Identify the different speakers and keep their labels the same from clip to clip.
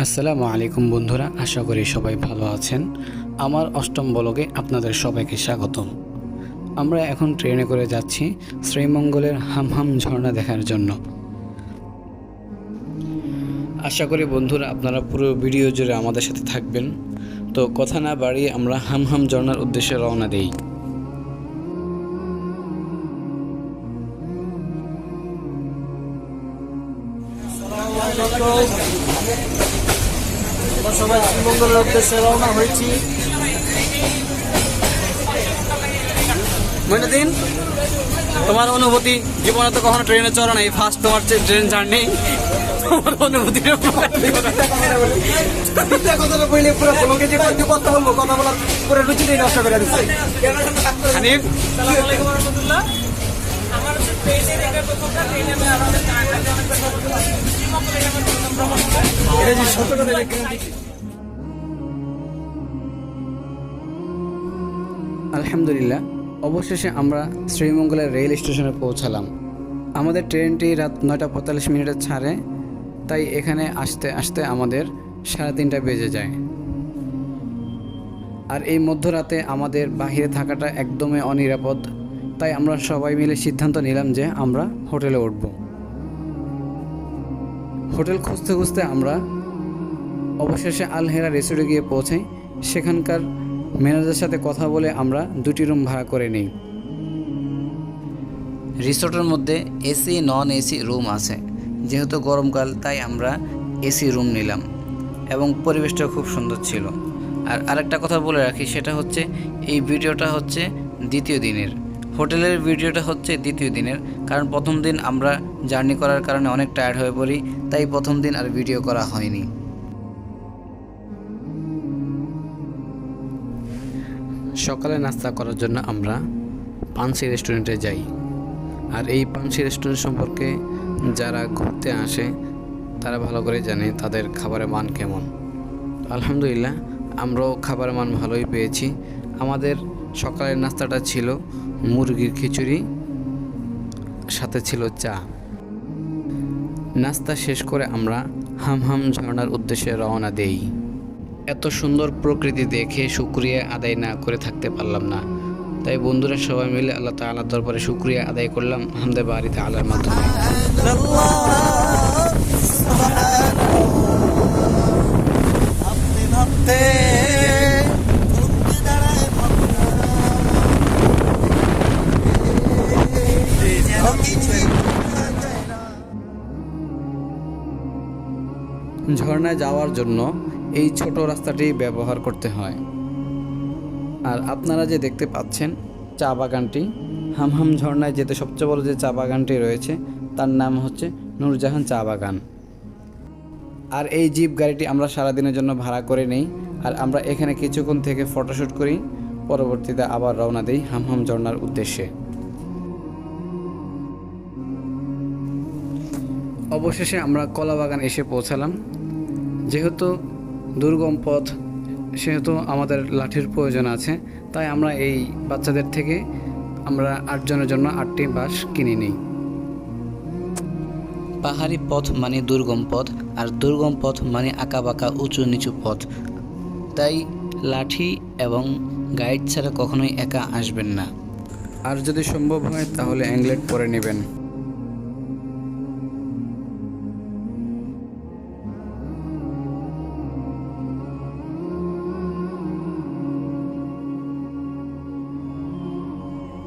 Speaker 1: আসসালামু আলাইকুম বন্ধুরা, আশা করি সবাই ভালো আছেন। আমার অষ্টম বলকে আপনাদের সবাইকে স্বাগতম। আমরা এখন ট্রেনে করে যাচ্ছি শ্রীমঙ্গলের হামহাম ঝর্ণা দেখার জন্য। আশা করি বন্ধুরা আপনারা পুরো ভিডিও জুড়ে আমাদের সাথে থাকবেন। তো কথা না বাড়িয়ে আমরা হামহাম ঝর্ণার উদ্দেশ্যে রওনা দেই।
Speaker 2: সবাই শ্রীমঙ্গলের উদ্দেশ্যে রওনা হয়েছি।
Speaker 1: তোমার অনুভূতি জীবনে তো কখনো ট্রেনে চড়া নাই ফার্স্ট তোমার ট্রেন জার্নি তোমার
Speaker 2: কথাটা বললে পুরো তোমাকে যে কথা বলব কথা বলার পুরো রুচিটাই নষ্ট করে দিচ্ছে
Speaker 1: হানিফ আলহামদুলিল্লাহ, অবশেষে আমরা শ্রীমঙ্গলের রেল স্টেশনে পৌঁছালাম। আমাদের ট্রেনটি রাত নয়টা পঁয়তাল্লিশ মিনিটে ছাড়ে, তাই এখানে আসতে আসতে আমাদের সাড়ে তিনটা বেজে যায়। আর এই মধ্যরাতে আমাদের বাহিরে থাকাটা একদমই অনিরাপদ। তাই আমরা সবাই মিলে সিদ্ধান্ত নিলাম যে আমরা হোটেলে উঠব। হোটেল খুঁজতে খুঁজতে আমরা অবশেষে আলহেরা রিসোর্টে গিয়ে পৌঁছাই। সেখানকার ম্যানেজারের সাথে কথা বলে আমরা দুটি রুম ভাড়া করে নিই। রিসোর্টের মধ্যে এসি, নন এসি রুম আছে। যেহেতু গরমকাল, তাই আমরা এসি রুম নিলাম এবং পরিবেশটা খুব সুন্দর ছিল। আর আরেকটা কথা বলে রাখি, সেটা হচ্ছে এই ভিডিওটা হচ্ছে দ্বিতীয় দিনের। হোটেলের ভিডিওটা হচ্ছে দ্বিতীয় দিনের, কারণ প্রথম দিন আমরা জার্নি করার কারণে অনেক টায়ার্ড হয়ে পড়ি, তাই প্রথম দিন আর ভিডিও করা হয়নি। সকালে নাস্তা করার জন্য আমরা পানসি রেস্টুরেন্টে যাই। আর এই পানসি রেস্টুরেন্ট সম্পর্কে যারা ঘুরতে আসে, তারা ভালো করে জানে তাদের খাবারের মান কেমন। আলহামদুলিল্লাহ, আমরাও খাবারের মান ভালোই পেয়েছি। আমাদের সকালের নাস্তাটা ছিল মুরগির খিচুড়ি, সাথে ছিল চা। নাস্তা শেষ করে আমরা হাম হাম ঝর্ণার উদ্দেশ্যে রওনা দেই। এত সুন্দর প্রকৃতি দেখে শুক্রিয়া আদায় না করে থাকতে পারলাম না। তাই বন্ধুরা সবাই মিলে আল্লাহ তাআলার দরবারে শুক্রিয়া আদায় করলাম হামদে বাড়িতে আল্লাহর মাধ্যমে।
Speaker 2: ভাবতে
Speaker 1: ঝর্ণায় যাওয়ার জন্য এই ছোট রাস্তাটি ব্যবহার করতে হয়। আর আপনারা যে দেখতে পাচ্ছেন চা বাগানটি, হামহাম ঝর্ণায় যেতে সবচেয়ে বড় যে চা বাগানটি রয়েছে, তার নাম হচ্ছে নূরজাহান চা বাগান। আর এই জিপ গাড়িটি আমরা সারাদিনের জন্য ভাড়া করে নেই, আর আমরা এখানে কিছুক্ষণ থেকে ফটোশ্যুট করি, পরবর্তীতে আবার রওনা দিই হামহাম ঝর্ণার উদ্দেশ্যে। অবশেষে আমরা কলা বাগান এসে পৌঁছালাম। যেহেতু দুর্গম পথ সেহেতু আমাদের লাঠির প্রয়োজন আছে তাই আমরা এই বাচ্চাদের থেকে আমরা আটজনের জন্য আটটি বাস কিনে নিই। পাহাড়ি পথ মানে দুর্গম পথ আর দুর্গম পথ মানে আঁকাবাঁকা উঁচু নিচু পথ। তাই লাঠি এবং গাইড ছাড়া কখনোই একা আসবেন না। আর যদি সম্ভব হয় তাহলে অ্যাংলেট পরে নেবেন।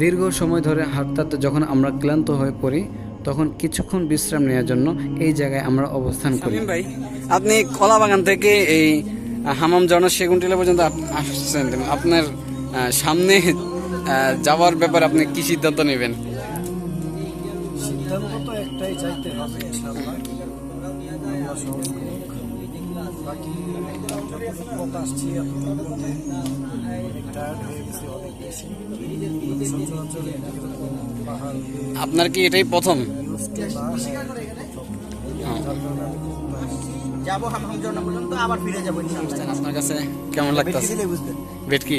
Speaker 1: দীর্ঘ সময় ধরে হাঁটতে যখন আমরা ক্লান্ত হয়ে পড়ি তখন কিছুক্ষণ বিশ্রাম নেওয়ার জন্য এই জায়গায় আমরা অবস্থান করি। ভাই আপনি কলা বাগান থেকে এই হামাম ঝর্ণা সেগুন টিলা পর্যন্ত আসছেন আপনার সামনে যাওয়ার ব্যাপারে আপনি কি সিদ্ধান্ত নেবেন?
Speaker 2: সিদ্ধান্ত তো একটাই চাইতে হবে ইনশাআল্লাহ। বাকি যতটুকু পথ আসছি এতটুকুর মধ্যে টায়ার্ড হয়ে গেছি অনেক বেশি সচরাচর পাহাড়
Speaker 1: আপনার কি এটাই প্রথম
Speaker 3: পর্যন্ত আবার ফিরে যাব ইনশাআল্লাহ।
Speaker 1: আপনার কাছে কেমন লাগতেছে? ভেটকি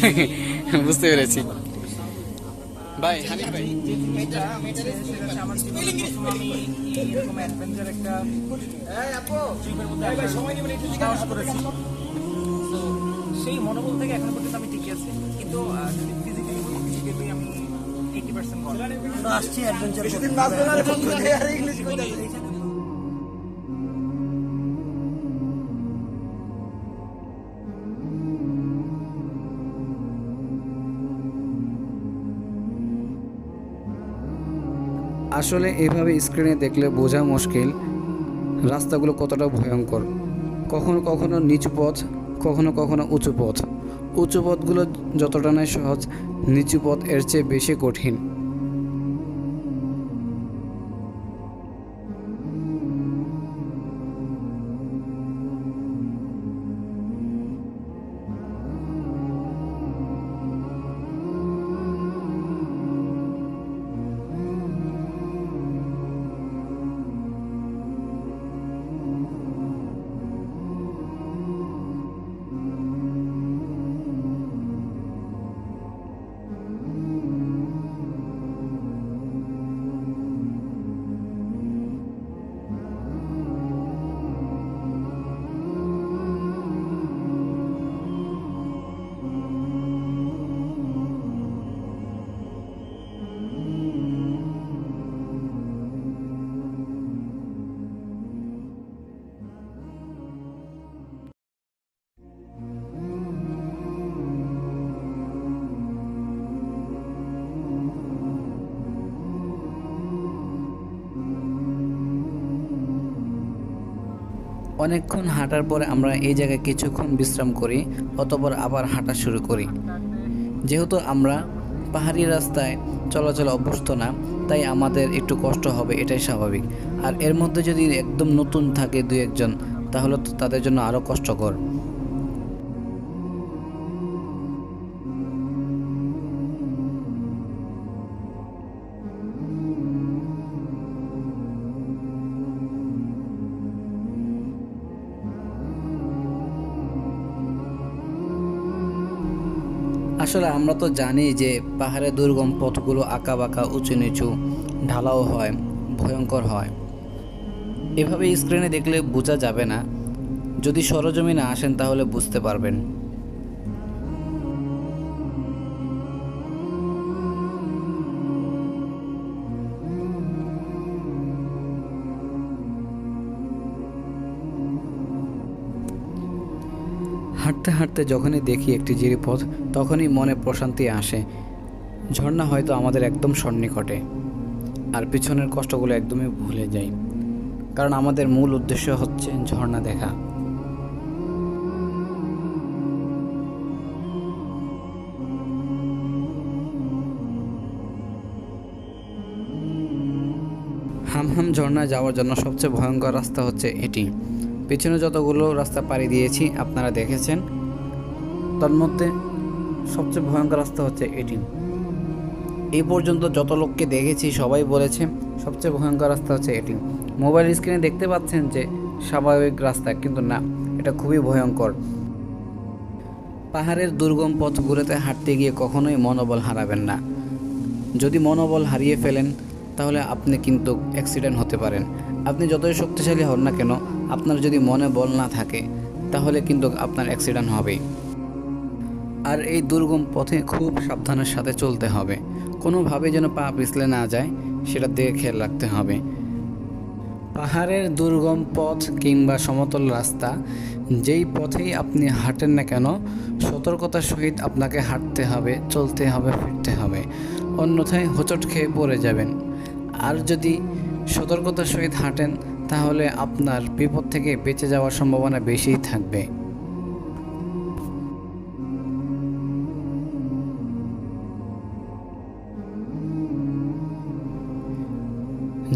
Speaker 1: বুঝতে পেরেছি। ভাই হানিফ ভাই
Speaker 2: এটা হচ্ছে আমার জীবনে আমি এরকম অ্যাডভেঞ্চার একটা করেছি তো সেই মনোবল থেকে এখন পর্যন্ত আমি টিকে আছি কিন্তু যদি ফিজিক্যালি ফিজিক্যালি আমি এইটি পার্সেন্ট
Speaker 3: আসছি অ্যাডভেঞ্চার
Speaker 1: আসলে এভাবে স্ক্রিনে দেখলে বোঝা মুশকিল রাস্তাগুলো কতটা ভয়ঙ্কর। কখনো কখনো নিচু পথ, কখনো কখনো উঁচু পথ। উঁচু পথগুলো যতটা নয় সহজ, নিচু পথ এর চেয়ে বেশি কঠিন। অনেকক্ষণ হাঁটার পরে আমরা এই জায়গায় কিছুক্ষণ বিশ্রাম করি, অতপর আবার হাঁটা শুরু করি। যেহেতু আমরা পাহাড়ি রাস্তায় চলাচল অভ্যস্ত না, তাই আমাদের একটু কষ্ট হবে, এটাই স্বাভাবিক। আর এর মধ্যে যদি একদম নতুন থাকে দু একজন, তাহলে তো তাদের জন্য আরও কষ্টকর। আসলে আমরা তো জানি যে পাহাড়ে দুর্গম পথগুলো আঁকা বাঁকা উঁচু নিচু, ঢালাও হয়, ভয়ঙ্কর হয়। এভাবে স্ক্রিনে দেখলে বোঝা যাবে না। যদি সরজমিনে আসেন তাহলে বুঝতে পারবেন। হাঁটতে হাঁটতে যখনই দেখি একটি জিরিপথ, তখনই মনে প্রশান্তি আসে। ঝর্ণা হয়তো আমাদের একদম সন্নিকটে, আর পিছনের কষ্টগুলো একদমই ভুলে যাই। কারণ আমাদের মূল উদ্দেশ্য হচ্ছে ঝর্ণা দেখা। হামহাম ঝর্ণায় যাওয়ার জন্য সবচেয়ে ভয়ঙ্কর রাস্তা হচ্ছে এটি। পেছনে যতগুলো রাস্তা পাড়ি দিয়েছি, আপনারা দেখেছেন। তার মধ্যে সবচেয়ে ভয়ঙ্কর রাস্তা হচ্ছে এটি এই পর্যন্ত যত লোককে দেখেছি, সবাই বলেছে সবচেয়ে ভয়ঙ্কর রাস্তা হচ্ছে এটি মোবাইল স্ক্রিনে দেখতে পাচ্ছেন যে স্বাভাবিক রাস্তা, কিন্তু না, এটা খুবই ভয়ঙ্কর। পাহাড়ের দুর্গম পথগুলোতে হাঁটতে গিয়ে কখনোই মনোবল হারাবেন না। যদি মনোবল হারিয়ে ফেলেন, তাহলে আপনি কিন্তু অ্যাক্সিডেন্ট হতে পারেন। আপনি যতই শক্তিশালী হন না কেন আপনার যদি মনে বল না থাকে, তাহলে কিন্তু আপনার অ্যাক্সিডেন্ট হবেই। আর এই দুর্গম পথে খুব সাবধানের সাথে চলতে হবে। কোনোভাবে যেন পা পিছলে না যায়, সেটা দিকে খেয়াল রাখতে হবে। পাহাড়ের দুর্গম পথ কিংবা সমতল রাস্তা, যেই পথেই আপনি হাঁটেন না কেন, সতর্কতার সহিত আপনাকে হাঁটতে হবে, চলতে হবে, ফিরতে হবে। অন্যথায় হোঁচট খেয়ে পড়ে যাবেন। আর যদি সতর্কতার সহিত হাঁটেন তাহলে আপনার বিপদ থেকে বেঁচে যাওয়ার সম্ভাবনা বেশিই থাকবে।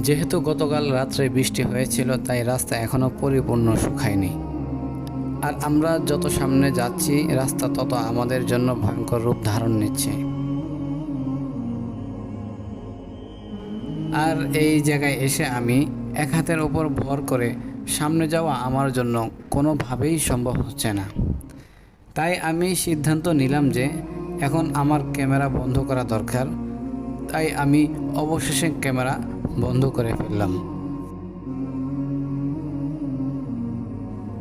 Speaker 1: যেহেতু গতকাল রাত্রে বৃষ্টি হয়েছিল, তাই রাস্তা এখনও পরিপূর্ণ শুকায়নি। আর আমরা যত সামনে যাচ্ছি, রাস্তা তত আমাদের জন্য ভয়ঙ্কর রূপ ধারণ নিচ্ছে। আর এই জায়গায় এসে আমি এক হাতের ওপর ভর করে সামনে যাওয়া আমার জন্য কোনোভাবেই সম্ভব হচ্ছে না। তাই আমি সিদ্ধান্ত নিলাম যে এখন আমার ক্যামেরা বন্ধ করা দরকার। তাই আমি অবশেষে ক্যামেরা বন্ধ করে ফেললাম।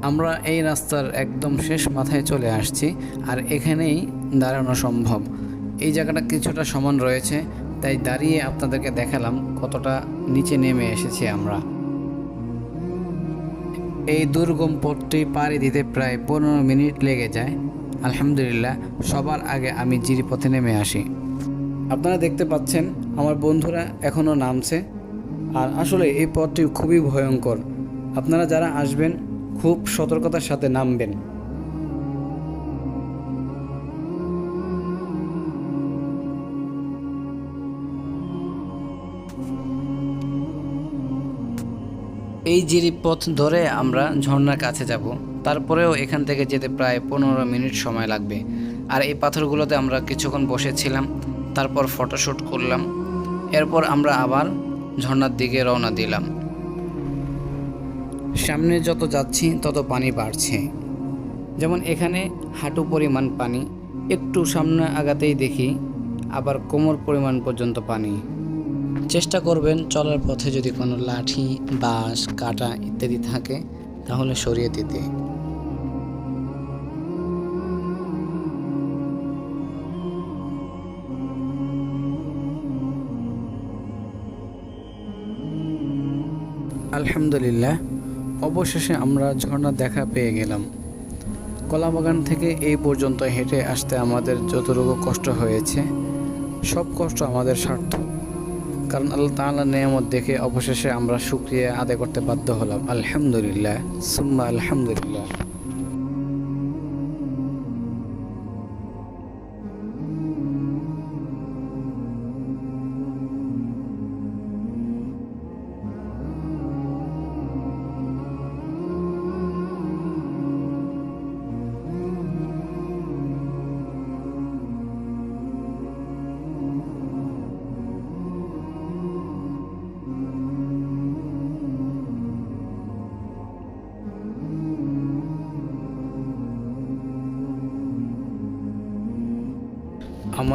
Speaker 1: আমরা এই রাস্তার একদম শেষ মাথায় চলে আসছি আর এখানেই দাঁড়ানো সম্ভব। এই জায়গাটা কিছুটা সমান রয়েছে। তাই দাঁড়িয়ে আপনাদেরকে দেখালাম কতটা নিচে নেমে এসেছি আমরা। এই দুর্গম পথটি পাড়ি দিতে প্রায় পনেরো মিনিট লেগে যায়। আলহামদুলিল্লাহ, সবার আগে আমি জিরিপথে নেমে আসি। আপনারা দেখতে পাচ্ছেন, আমার বন্ধুরা এখনও নামছে। আর আসলে এই পথটি খুবই ভয়ঙ্কর। আপনারা যারা আসবেন, খুব সতর্কতার সাথে নামবেন। এই জিরি পথ ধরে আমরা ঝর্ণার কাছে যাব। তারপরেও এখান থেকে যেতে প্রায় পনেরো মিনিট সময় লাগবে। আর এই পাথরগুলোতে আমরা কিছুক্ষণ বসেছিলাম, তারপর ফটোশ্যুট করলাম। এরপর আমরা আবার ঝর্ণার দিকে রওনা দিলাম। সামনে যত যাচ্ছি, তত পানি বাড়ছে। যেমন এখানে হাঁটু পরিমাণ পানি, একটু সামনে আগাতেই দেখি আবার কোমর পরিমাণ পর্যন্ত পানি। চেষ্টা করবেন চলার পথে যদি কোনো লাঠি, বাঁশ, কাটা ইত্যাদি থাকে, তাহলে সরিয়ে দিতে। আলহামদুলিল্লাহ, অবশেষে আমরা ঝর্ণা দেখা পেয়ে গেলাম। কলাবাগান থেকে এই পর্যন্ত হেঁটে আসতে আমাদের যতটুকু কষ্ট হয়েছে, সব কষ্ট আমাদের সার্থক। কারণ আল্লাহ তাআলা নিয়ামত দেখে অবশেষে আমরা শুক্রিয়া আদায় করতে বাধ্য হলাম। আলহামদুলিল্লাহ। সুম্মা আলহামদুলিল্লাহ।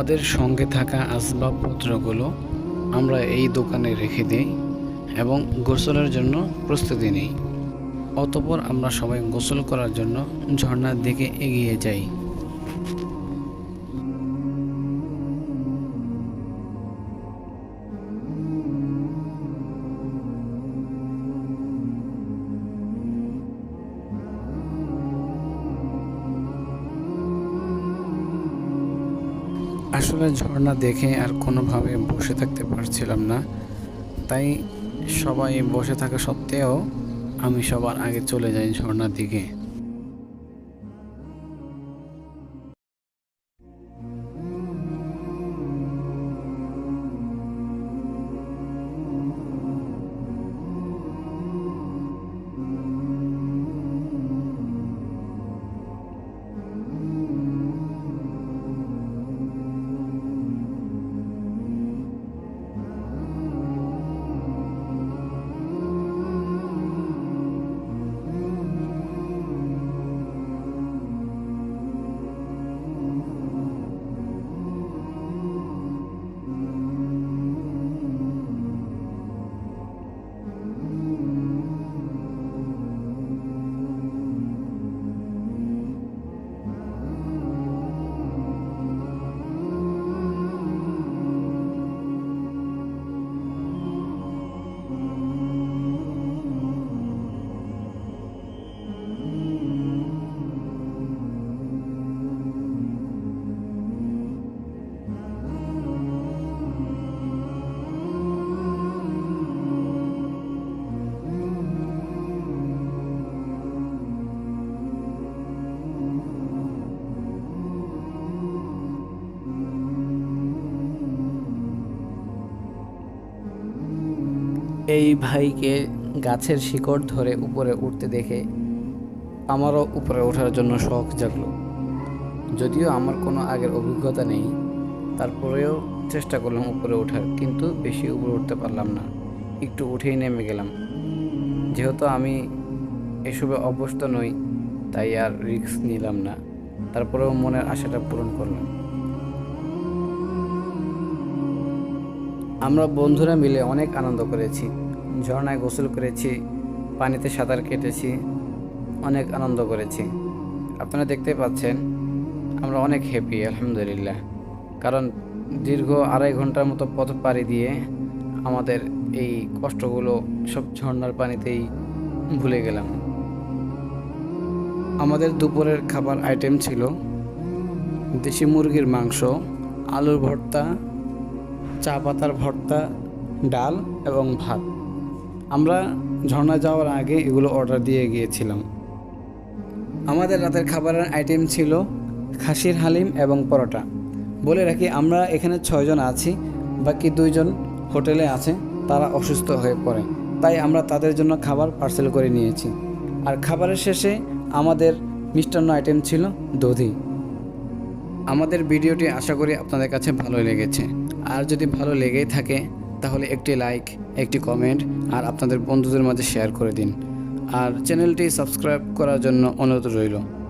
Speaker 1: আমাদের সঙ্গে থাকা আসবাবপত্রগুলো আমরা এই দোকানে রেখে দিই এবং গোসলের জন্য প্রস্তুতি নিই। অতপর আমরা সবাই গোসল করার জন্য ঝর্নার দিকে এগিয়ে যাই। আসলে ঝর্ণা দেখে আর কোনোভাবে বসে থাকতে পারছিলাম না। তাই সবাই বসে থাকা সত্ত্বেও আমি সবার আগে চলে যাই ঝর্ণার দিকে। এই ভাইকে গাছের শিকড় ধরে উপরে উঠতে দেখে আমারও উপরে ওঠার জন্য শখ জাগলো। যদিও আমার কোনো আগের অভিজ্ঞতা নেই, তারপরেও চেষ্টা করলাম উপরে ওঠার, কিন্তু বেশি উপরে উঠতে পারলাম না। একটু উঠেই নেমে গেলাম। যেহেতু আমি এসবে অভ্যস্ত নই, তাই আর রিস্ক নিলাম না। তারপরেও মনের আশাটা পূরণ করলাম। আমরা বন্ধুরা মিলে অনেক আনন্দ করেছি। ঝর্ণায় গোসল করেছি, পানিতে সাঁতার কেটেছি, অনেক আনন্দ করেছি। আপনারা দেখতে পাচ্ছেন, আমরা অনেক হ্যাপি আলহামদুলিল্লাহ। কারণ দীর্ঘ আড়াই ঘণ্টার মতো পথ পাড়ি দিয়ে আমাদের এই কষ্টগুলো সব ঝর্ণার পানিতেই ভুলে গেলাম। আমাদের দুপুরের খাবার আইটেম ছিল দেশি মুরগির মাংস, আলুর ভর্তা চা পাতার ভর্তা, ডাল এবং ভাত। আমরা ঝর্ণা যাওয়ার আগে এগুলো অর্ডার দিয়ে গিয়েছিলাম। আমাদের রাতের খাবারের আইটেম ছিল খাসির হালিম এবং পরোটা। বলে রাখি, আমরা এখানে ছয়জন আছি, বাকি দুইজন হোটেলে আছে, তারা অসুস্থ হয়ে পড়ে। তাই আমরা তাদের জন্য খাবার পার্সেল করে নিয়েছি। আর খাবারের শেষে আমাদের মিষ্টান্ন আইটেম ছিল দধি। আমাদের ভিডিওটি আশা করি আপনাদের কাছে ভালো লেগেছে। আর যদি ভালো লেগেই থাকে, তাহলে একটি লাইক একটি কমেন্ট আর আপনাদের বন্ধুদের মাঝে শেয়ার করে দিন। আর চ্যানেলটি সাবস্ক্রাইব করার জন্য অনুরোধ রইল।